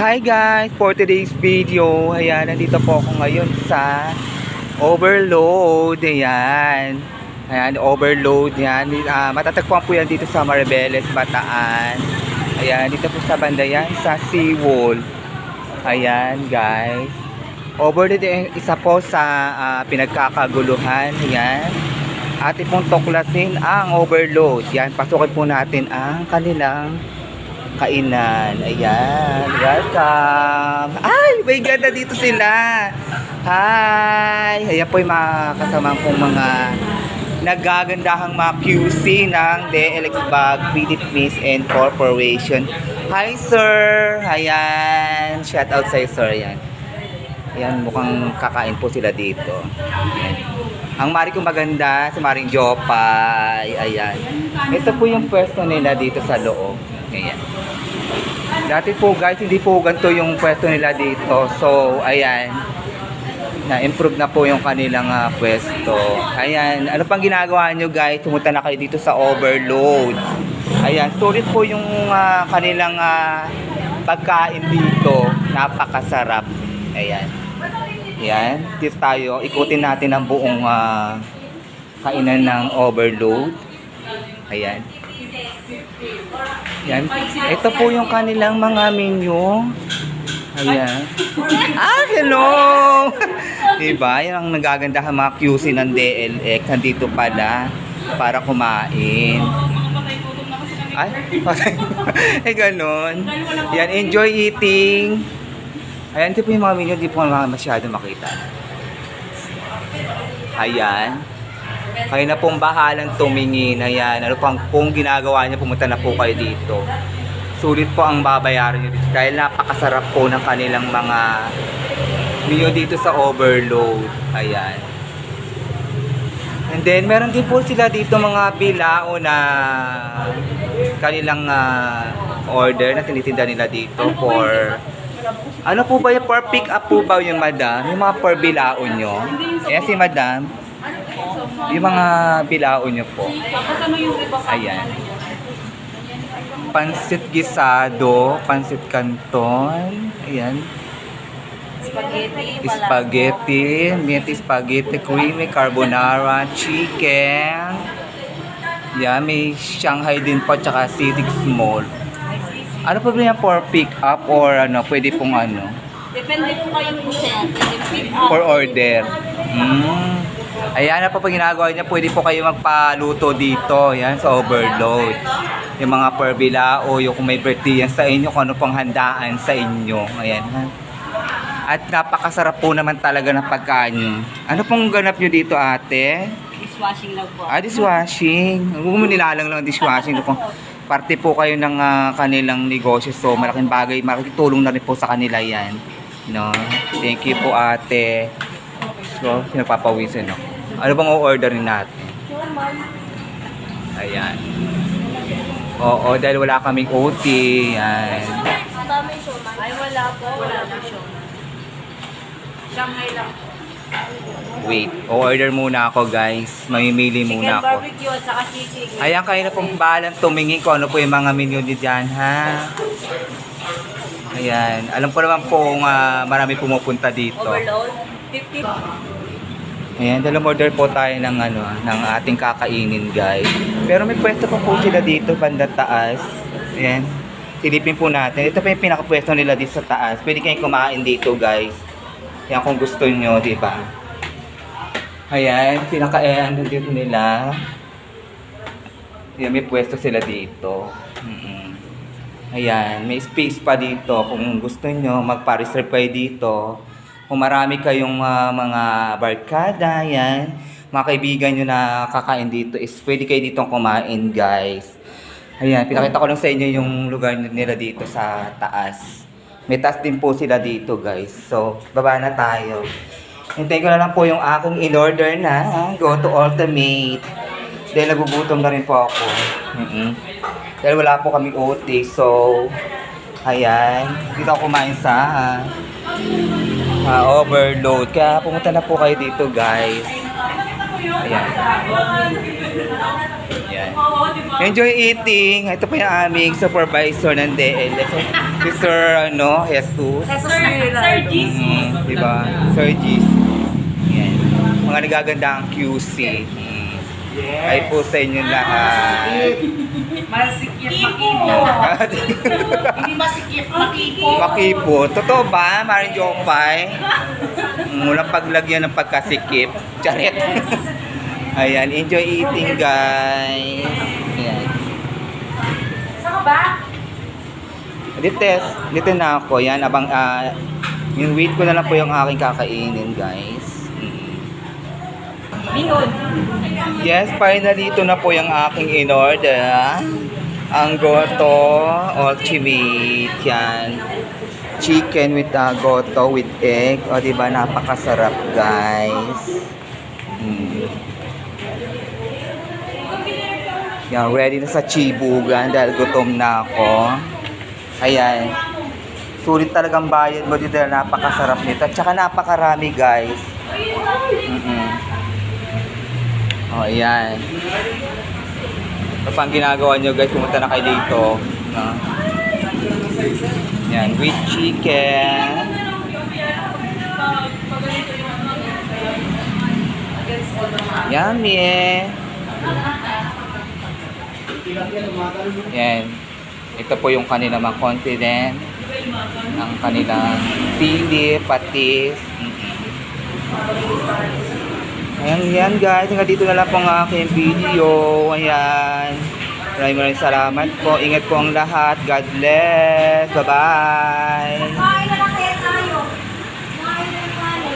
Hi guys! For today's video, ayan, nandito po ako ngayon sa Overload. Ayan. Ayan, Overload. Ayan. Uh, matatagpuan po yan dito sa Maribeles, Bataan. Ayan, dito po sa banda yan, sa Seawall. Ayan, guys. Overload eh, isa po sa ah, pinagkakaguluhan. Ayan. Atin pong tuklasin ang overload. Yan, pasukin po natin ang kanilang kainan. Ayan, welcome. Ay, may ganda dito sila. Hi. Ayan po yung mga kasama kong mga nagagandahang mga QC ng DLX Bag Philippines and Corporation. Hi, sir. Ayan, shout out sa'yo, sir. Ayan. Ayan, mukhang kakain po sila dito. Ayan. Ang mari kong maganda, si Maring Jopay. Ayan. Ito po yung pwesto nila dito sa loob. Ayan. Dati po guys, hindi po ganito yung pwesto nila dito. So, ayan. Na-improve na po yung kanilang ah, pwesto. Ayan. Ano pang ginagawa nyo guys? Pumunta na kayo dito sa overload. Ayan. Sulit po yung ah, kanilang ah, pagkain dito. Napakasarap. Ayan. Ayan. Dito tayo. Ikutin natin ang buong ah, kainan ng overload. Ayan. Yan. Ito po yung kanilang mga menu. Ayan. Ah, hello! diba? Yan ang nagagandahan mga QC ng DLX. Nandito pala para kumain. Ay, okay. eh, ganun. Yan, enjoy eating. Ayan, ito po yung mga menu. Hindi po masyado makita. Ayan. Kayo na pong bahalang tumingin. Ayan. Ano pang kung ginagawa niya, pumunta na po kayo dito. Sulit po ang babayaran niyo dito. Dahil napakasarap po ng kanilang mga menu dito sa overload. Ayan. And then, meron din po sila dito mga bilao na kanilang ah, order na tinitinda nila dito for ano po ba yung per pick up po ba yung madam? Yung mga per bilao nyo? Ayan si madam. Yung mga bilao nyo po. Ayan. Pansit gisado, pansit canton. Ayan. Spaghetti. Spaghetti, meat spaghetti, creamy carbonara, chicken. Yan, may Shanghai din po, tsaka Citic Small. Ano pa ba yan for pick up or ano, pwede pong ano, Depende po kayo po sir. For order. Mm. Ayan, ano pa pa ginagawa niya, pwede po kayo magpaluto dito, yan, sa overload. Yung mga per bilao, yung kung may birthday yan sa inyo, kung ano pang handaan sa inyo. Ayan, ha. At napakasarap po naman talaga ng pagkain nyo. Ano pong ganap nyo dito, ate? Dishwashing lang po. Ah, dishwashing. Huwag mo nilalang lang ang dishwashing. Parte po kayo ng ah, kanilang negosyo. So, malaking bagay. Malaking tulong na rin po sa kanila yan. No? Thank you po, ate. So, pinagpapawisin, no? Ano bang o-orderin natin? Ayan. Oo, dahil wala kaming OT. Yan. Ay, wala po. Wala po siya. Shanghai lang po. Wait, o-order muna ako, guys. Mamimili Chicken muna ako. barbecue at saka sisig. Ayan, kayo na pong bahalang tumingin kung ano po yung mga menu niyo dyan, ha? Ayan. Alam ko naman po kung ah, marami pumupunta dito. Overload. 50. Ayan, dalawang order po tayo ng ano, ng ating kakainin, guys. Pero may pwesto pa po sila dito, banda taas. Ayan. Silipin po natin. Ito pa yung pinakapwesto nila dito sa taas. Pwede kayong kumain dito, guys. Yan kung gusto nyo, di ba? Ayan, pinaka eh, ano dito nila. Ayan, may pwesto sila dito. Mm-mm. Ayan, may space pa dito. Kung gusto nyo, magpa-reserve kayo dito. Kung marami kayong ah, mga barkada, yan, mga kaibigan nyo na kakain dito, is pwede kayo dito kumain, guys. Ayan, pinakita ko lang sa inyo yung lugar nila dito sa taas. May taas din po sila dito, guys. So, baba na tayo. Hintayin ko na lang po yung aking in-order na go to ultimate. Dahil nagugutom na rin po ako. mm Dahil wala po kaming OT. So, ayan. Dito ako kumain sa ah, overload. Kaya pumunta na po kayo dito, guys. Ayan. Yan. Enjoy eating. Ito po yung aming supervisor ng DLS. Si Sir, ano, Jesus. Sir GC. Mm, di ba? Sir Gis. Yan. Mga nagagandang QC. Mm. Ay po sa inyo lahat. Masikip makipo. Hindi masikip makipo. Makipo. Totoo ba, Maring Jopay? Mulang paglagyan ng pagkasikip. Charet. Ayan, enjoy eating guys. Ayan. Saan ka ba? Dito, dito na ako. Yan, abang, ah, yung wait ko na lang po yung aking kakainin guys. Mm. Yes, finally ito na po yung aking in-order. Ang goto ultimate yan. Chicken with uh, goto with egg. O, di ba Napakasarap, guys. Mm. Yan, ready na sa chibugan dahil gutom na ako. Ayan. Sulit talagang bayad mo dito napakasarap nito. At saka napakarami, guys. Mm-mm. Oh, ayan. Pa ang ginagawa nyo guys, pumunta na kayo dito. No? Yan, with chicken. Yummy eh. Yan. Ito po yung kanilang mga continent. Ang kanilang sili, patis. Ayan, yan guys. Hanggang dito na lang po ang aking video. Ayan. Maraming maraming salamat po. Ingat po ang lahat. God bless. Bye-bye. Kain na lang kaya tayo. Kain na lang tayo.